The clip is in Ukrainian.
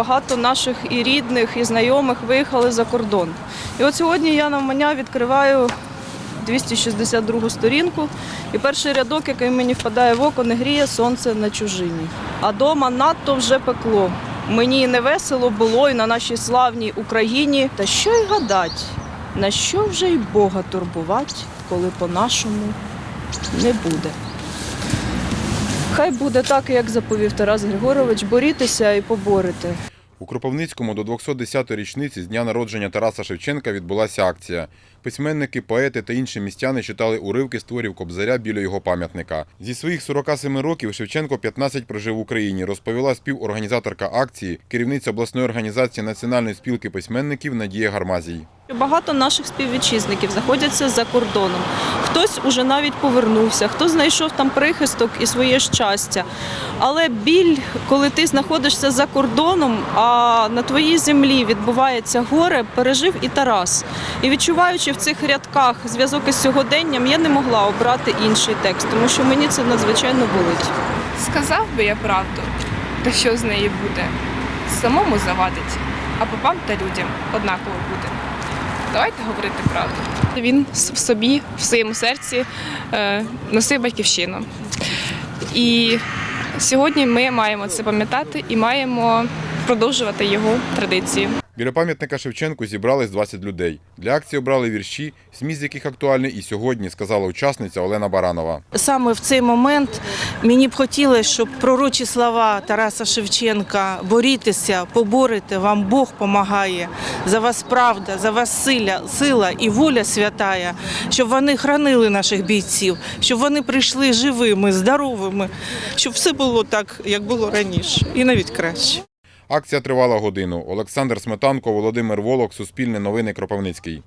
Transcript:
Багато наших і рідних, і знайомих виїхали за кордон. І от сьогодні я навмання відкриваю 262 сторінку, і перший рядок, який мені впадає в око, не гріє сонце на чужині. А дома надто вже пекло. Мені не весело було і на нашій славній Україні. Та що й гадать, на що вже й Бога турбувати, коли по-нашому не буде. Хай буде так, як заповів Тарас Григорович, борітеся і поборете. У Кропивницькому до 210-ї річниці з дня народження Тараса Шевченка відбулася акція. Письменники, поети та інші містяни читали уривки з творів Кобзаря біля його пам'ятника. Зі своїх 47 років Шевченко 15 прожив в Україні, розповіла співорганізаторка акції, керівниця обласної організації Національної спілки письменників Надія Гармазій. Багато наших співвітчизників знаходяться за кордоном. Хтось уже навіть повернувся, хто знайшов там прихисток і своє щастя. Але біль, коли ти знаходишся за кордоном, а на твоїй землі відбувається горе, пережив і Тарас. І відчуваючи в цих рядках зв'язок із сьогоденням, я не могла обрати інший текст, тому що мені це надзвичайно болить. Сказав би я правду, та що з неї буде? Самому завадить, а попам та людям однаково буде. Давайте говорити правду. Він в собі, в своєму серці е, носив батьківщину. І сьогодні ми маємо це пам'ятати і маємо продовжувати його традиції. Біля пам'ятника Шевченку зібрались 20 людей. Для акції обрали вірші, зміст яких актуальний і сьогодні, сказала учасниця Олена Баранова. Саме в цей момент мені б хотілося, щоб пророчі слова Тараса Шевченка борітеся, поборете, вам Бог помагає. За вас правда, за вас сила, сила і воля святая, щоб вони хранили наших бійців, щоб вони прийшли живими, здоровими, щоб все було так, як було раніше, і навіть краще. Акція тривала годину. Олександр Сметанко, Володимир Волок, Суспільне новини Кропивницький.